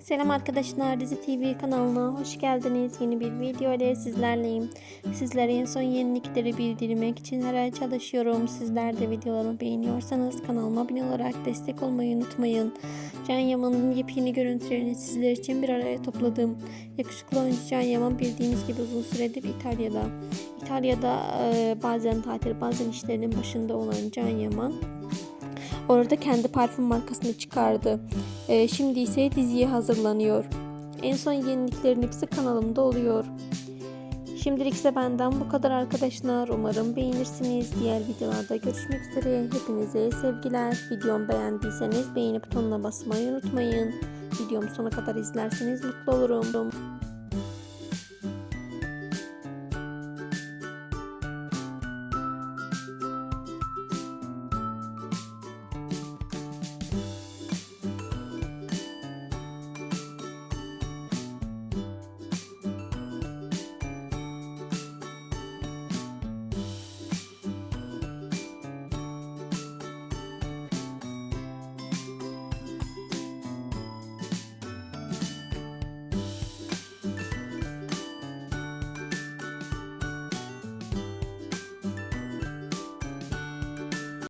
Selam arkadaşlar Dizi TV kanalına hoş geldiniz. Yeni bir video ile sizlerleyim. Sizlere en son yenilikleri bildirmek için her ay çalışıyorum. Sizler de videolarımı beğeniyorsanız kanalıma abone olarak destek olmayı unutmayın. Can Yaman'ın yepyeni görüntülerini sizler için bir araya topladım. Yakışıklı oyuncu Can Yaman bildiğiniz gibi uzun süredir İtalya'da. İtalya'da e, bazen tatil bazen işlerinin başında olan Can Yaman Orada kendi parfüm markasını çıkardı. Ee, şimdi ise diziye hazırlanıyor. En son yeniliklerin hepsi kanalımda oluyor. Şimdilik ise benden bu kadar arkadaşlar. Umarım beğenirsiniz. Diğer videolarda görüşmek üzere. Hepinize sevgiler. Videomu beğendiyseniz beğeni butonuna basmayı unutmayın. Videomu sona kadar izlerseniz mutlu olurum.